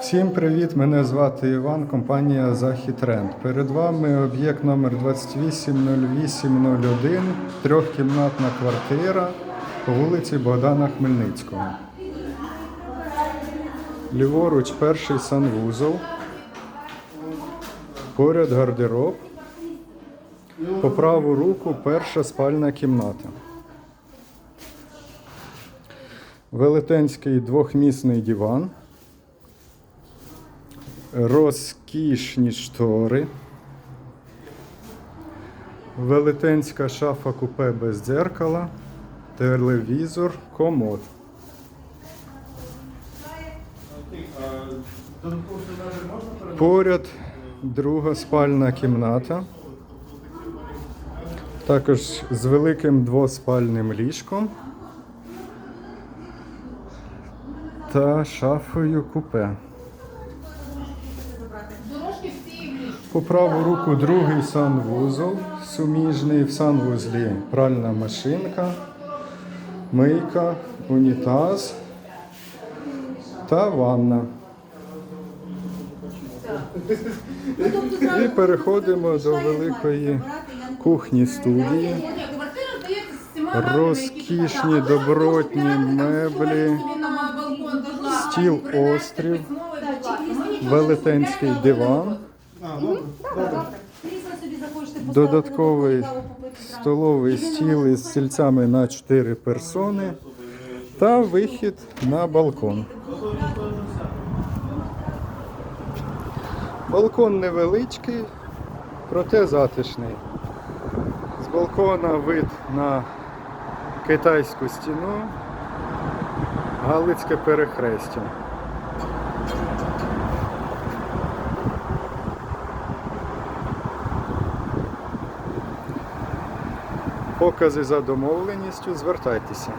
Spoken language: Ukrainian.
Всім привіт! Мене звати Іван, компанія Захід Тренд. Перед вами об'єкт номер 280801, трьохкімнатна квартира по вулиці Богдана Хмельницького. Ліворуч перший санвузол, поряд гардероб, по праву руку перша спальна кімната. Велетенський двохмісний диван розкішні штори, велетенська шафа купе без дзеркала, телевізор, комод. Поряд друга спальна кімната. Також з великим двоспальним ліжком та шафою купе. По праву руку другий санвузол, суміжний в санвузлі пральна машинка, мийка, унітаз та ванна. І переходимо до великої кухні студії. Розкішні, добротні меблі, стіл острів, велетенський диван, додатковий столовий стіл із стільцями на 4 персони та вихід на балкон. Балкон невеличкий, проте затишний. З балкона вид на китайську стіну, Галицьке перехрестя. Покази за домовленістю, звертайтеся.